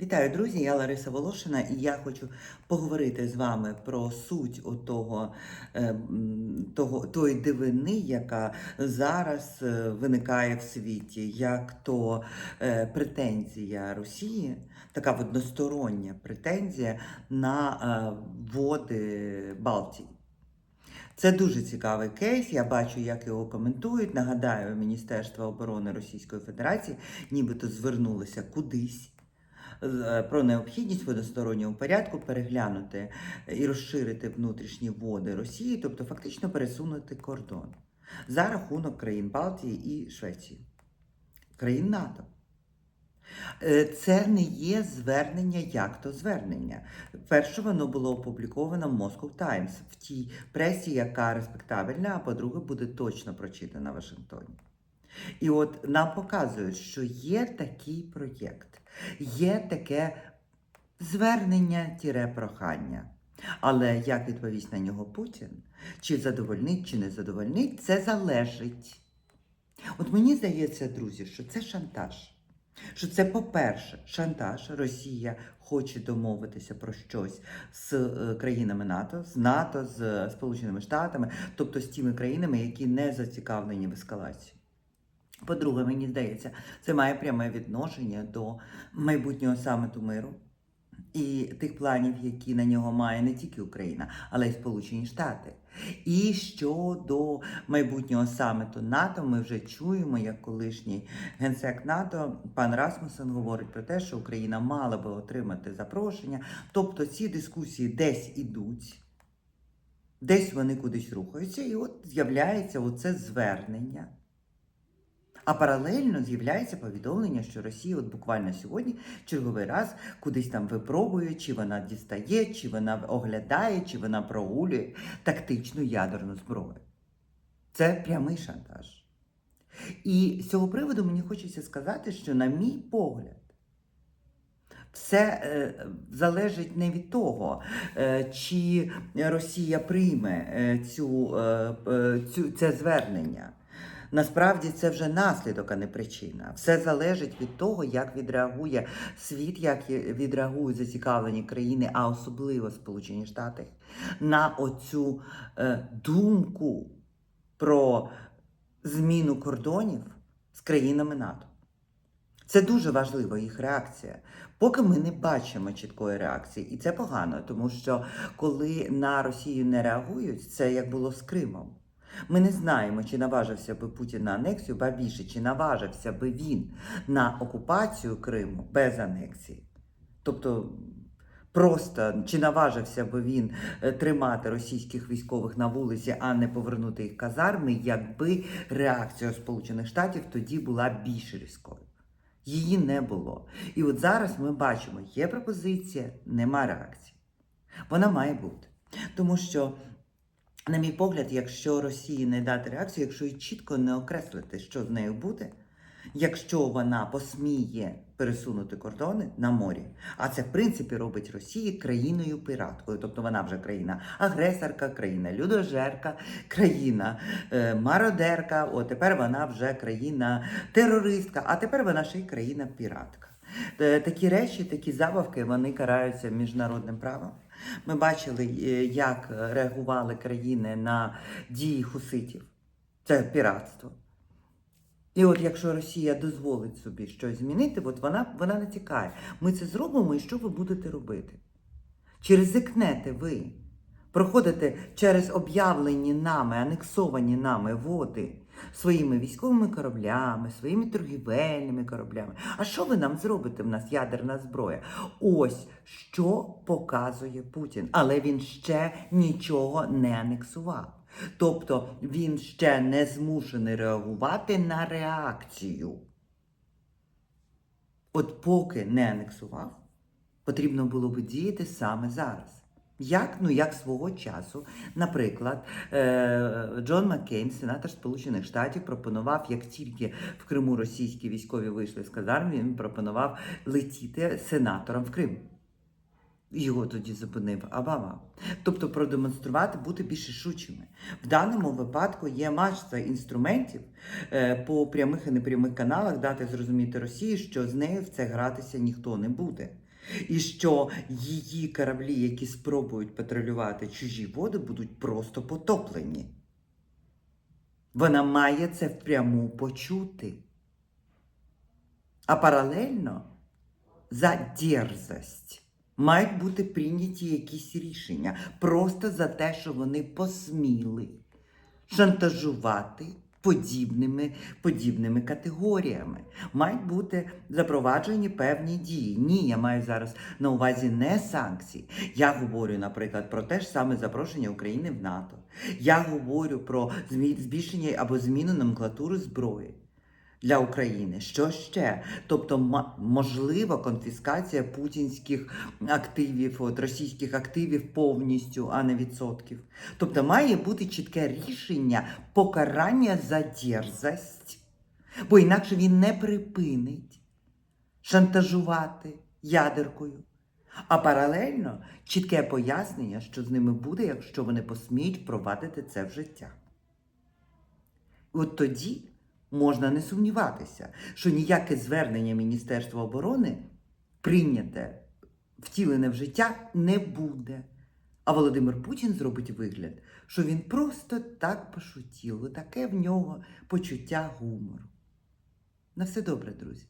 Вітаю, друзі! Я Лариса Волошина, і я хочу поговорити з вами про суть отого, е, того, тої дивини, яка зараз е, виникає в світі, як то е, претензія Росії, така одностороння претензія на води Балтії. Це дуже цікавий кейс. Я бачу, як його коментують. Нагадаю, Міністерство оборони Російської Федерації нібито звернулося кудись про необхідність в односторонньому порядку переглянути і розширити внутрішні води Росії, тобто фактично пересунути кордон за рахунок країн Балтії і Швеції, країн НАТО. Е, Це не є звернення як то звернення. Перше, воно було опубліковано в Moscow Times в тій пресі, яка респектабельна, а по-друге, буде точно прочитана в Вашингтоні. І от нам показують, що є такий проєкт, є таке звернення тіре прохання. Але як відповість на нього Путін, чи задовольнить, чи не задовольнить, це залежить. От мені здається, друзі, що це шантаж. Що це, по-перше, шантаж. Росія хоче домовитися про щось з е, країнами НАТО, з НАТО, з Сполученими Штатами, тобто з тими країнами, які не зацікавлені в ескалації. По-друге, мені здається, це має пряме відношення до майбутнього саміту миру і тих планів, які на нього має не тільки Україна, але й Сполучені Штати. І щодо майбутнього саміту НАТО, ми вже чуємо, як колишній генсек НАТО пан Расмусен говорить про те, що Україна мала би отримати запрошення. Тобто ці дискусії десь ідуть, десь вони кудись рухаються, і от з'являється оце звернення. А паралельно з'являється повідомлення, що Росія, от буквально сьогодні, черговий раз кудись там випробує, чи вона дістає, чи вона оглядає, чи вона прогулює тактичну ядерну зброю. Це прямий шантаж. І з цього приводу мені хочеться сказати, що, на мій погляд, все е, залежить не від того, е, чи Росія прийме е, цю, е, е, цю, це звернення. Насправді це вже наслідок, а не причина. Все залежить від того, як відреагує світ, як відреагують зацікавлені країни, а особливо Сполучені Штати, на оцю е, думку про зміну кордонів з країнами НАТО. Це дуже важлива їх реакція. Поки ми не бачимо чіткої реакції, і це погано, тому що коли на Росію не реагують, це як було з Кримом. Ми не знаємо, чи наважився би Путін на анексію, ба більше, чи наважився би він на окупацію Криму без анексії. Тобто, просто чи наважився би він е, тримати російських військових на вулиці, а не повернути їх казарми, якби реакція Сполучених Штатів тоді була більш різкою. Її не було. І от зараз ми бачимо, є пропозиція, нема реакції. Вона має бути. Тому що на мій погляд, якщо Росії не дати реакцію, якщо їй чітко не окреслити, що з нею буде, якщо вона посміє пересунути кордони на морі, а це в принципі робить Росії країною пираткою, тобто вона вже країна агресорка, країна людожерка, країна е, мародерка. О, тепер вона вже країна терористка, а тепер вона ще й країна піратка. Е, Такі речі, такі забавки, вони караються міжнародним правом. Ми бачили, е, як реагували країни на дії хуситів. Це піратство. І от якщо Росія дозволить собі щось змінити, от вона, вона не тікає. Ми це зробимо, і що ви будете робити? Чи ризикнете ви проходити через об'явлені нами, анексовані нами води своїми військовими кораблями, своїми торгівельними кораблями? А що ви нам зробите? В нас ядерна зброя. Ось що показує Путін. Але він ще нічого не анексував. Тобто він ще не змушений реагувати на реакцію. От поки не анексував, потрібно було би діяти саме зараз. Як? Ну, як свого часу, наприклад, е, Джон Маккейн, сенатор Сполучених Штатів, пропонував, як тільки в Криму російські військові вийшли з казарм, він пропонував летіти сенатором в Крим. Його тоді зупинив Обама. Тобто продемонструвати, бути більш рішучими. В даному випадку є маса інструментів е, по прямих і непрямих каналах дати зрозуміти Росії, що з нею в це гратися ніхто не буде. І що її кораблі, які спробують патрулювати чужі води, будуть просто потоплені. Вона має це впряму почути. А паралельно за дерзость мають бути прийняті якісь рішення просто за те, що вони посміли шантажувати подібними, подібними категоріями. Мають бути запроваджені певні дії. Ні, я маю зараз на увазі не санкції. Я говорю, наприклад, про те ж саме запрошення України в НАТО. Я говорю про збільшення або зміну номенклатури зброї. Для України що ще? Тобто, можлива конфіскація путінських активів, от російських активів повністю, а не відсотків. Тобто має бути чітке рішення покарання за дерзость, бо інакше він не припинить шантажувати ядеркою. А паралельно чітке пояснення, що з ними буде, якщо вони посміють впровадити це в життя. От тоді можна не сумніватися, що ніяке звернення Міністерства оборони прийняте, втілене в життя не буде. А Володимир Путін зробить вигляд, що він просто так пошутів, таке в нього почуття гумору. На все добре, друзі.